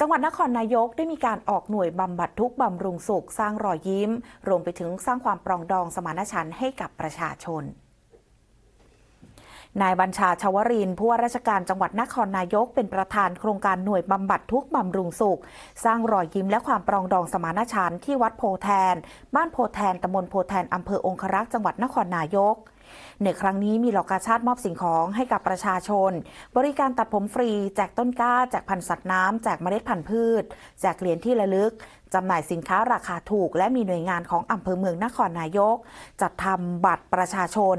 จังหวัดนครนายกได้มีการออกหน่วยบำบัดทุกข์บำรุงสุข สร้างรอยยิ้ม รวมไปถึงสร้างความปรองดองสมานฉันท์ให้กับประชาชนนายบัญชาชวรินทร์ผู้ว่าราชการจังหวัดนครนายกเป็นประธานโครงการหน่วยบำบัดทุกบำรุงสุข สร้างรอยยิ้มและความปรองดองสมานฉันท์ที่วัดโพแทน บ้านโพแทนตำบลโพแทนอำเภอองครักษ์จังหวัดนครนายก ในครั้งนี้มีหลอกกาชาติมอบสิ่งของให้กับประชาชน บริการตัดผมฟรี แจกต้นกล้า แจกพันธุ์สัตว์น้ำ แจกเมล็ดพันธุ์พืช แจกเหรียญที่ระลึกจำหน่ายสินค้าราคาถูก และมีหน่วยงานของอำเภอเมืองนครนายก จัดทำบัตรประชาชน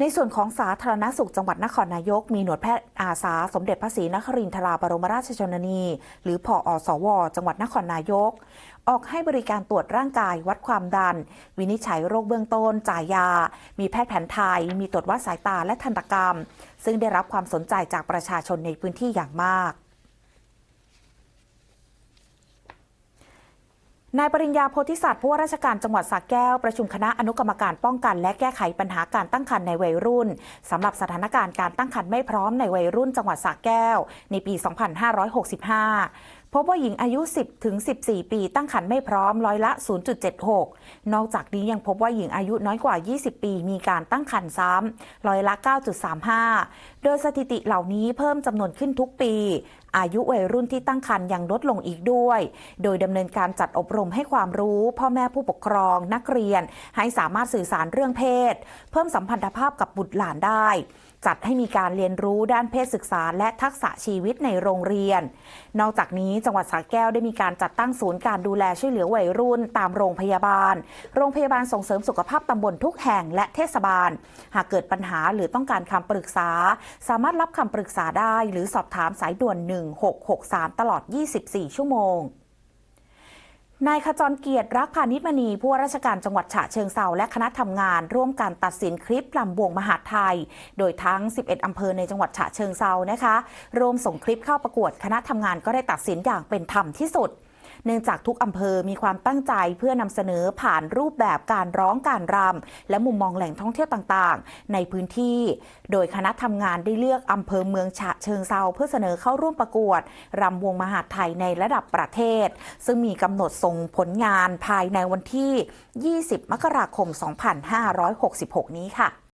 ในส่วนของสาธารณสุขจังหวัดนครนายก มีหน่วยแพทย์อาสา สมเด็จพระศรีนครินทราบรมราชชนนี หรือผออสว จังหวัดนครนายกออกให้บริการตรวจร่างกายวัดความดัน วินิจฉัยโรคเบื้องต้น จ่ายยา มีแพทย์แผนไทย มีตรวจวัดสายตาและทันตกรรม ซึ่งได้รับความสนใจจากประชาชนในพื้นที่อย่างมากนายปริญญาโพธิสัตว์ผู้ว่าราชการจังหวัดสระแก้ว ประชุมคณะอนุกรรมการป้องกัน และแก้ไขปัญหาการตั้งครรภ์ในวัยรุ่นสำหรับสถานการณ์การตั้งครรภ์ไม่พร้อมในวัยรุ่นจังหวัดสระแก้ว ในปี 2565 พบว่าหญิงอายุ 10 ถึง 14 ปีตั้งครรภ์ไม่พร้อมร้อยละ 0.76 นอกจากนี้ยังพบว่าหญิงอายุน้อยกว่า 20 ปีมีการตั้งครรภ์ซ้ำร้อยละ 9.35 โดยสถิติเหล่านี้เพิ่มจำนวนขึ้นทุกปี อายุวัยรุ่นที่ตั้งครรภ์ยังลดลงอีกด้วย โดยดำเนินการจัดอบรมให้ความรู้ พ่อแม่ผู้ปกครอง นักเรียน ให้สามารถสื่อสารเรื่องเพศ เพิ่มสัมพันธภาพกับบุตรหลานได้จัดให้มีการเรียนรู้ด้านเพศศึกษา และทักษะชีวิตในโรงเรียน นอกจากนี้จังหวัดสระแก้วได้มีการจัดตั้งศูนย์การดูแลช่วยเหลือวัยรุ่น ตามโรงพยาบาล โรงพยาบาลส่งเสริมสุขภาพตำบลทุกแห่งและเทศบาล หากเกิดปัญหาหรือต้องการคำปรึกษา สามารถรับคำปรึกษาได้ หรือสอบถามสายด่วน 1663 ตลอด 24 ชั่วโมง นายขจรเกียรติรักพานิชมณีผู้ว่าราชการจังหวัดฉะเชิงเซาและคณะทำงาน ร่วมการตัดสินคลิปลำวงมหาไทย โดยทั้ง 11 อำเภอในจังหวัดฉะเชิงเซานะคะ รวมส่งคลิปเข้าประกวดคณะทำงานก็ได้ตัดสินอย่างเป็นธรรมที่สุด เนื่องจากทุกอำเภอมีความตั้งใจเพื่อนำเสนอผ่านรูปแบบการร้องการรำและมุมมองแหล่งท่องเที่ยวต่างๆ ในพื้นที่ โดยคณะทำงานได้เลือกอำเภอเมืองฉะเชิงเซาเพื่อเสนอเข้าร่วมประกวดรำวงมหาดไทยในระดับประเทศ ซึ่งมีกำหนดส่งผลงานภายในวันที่ 20 มกราคม 2566 นี้ค่ะ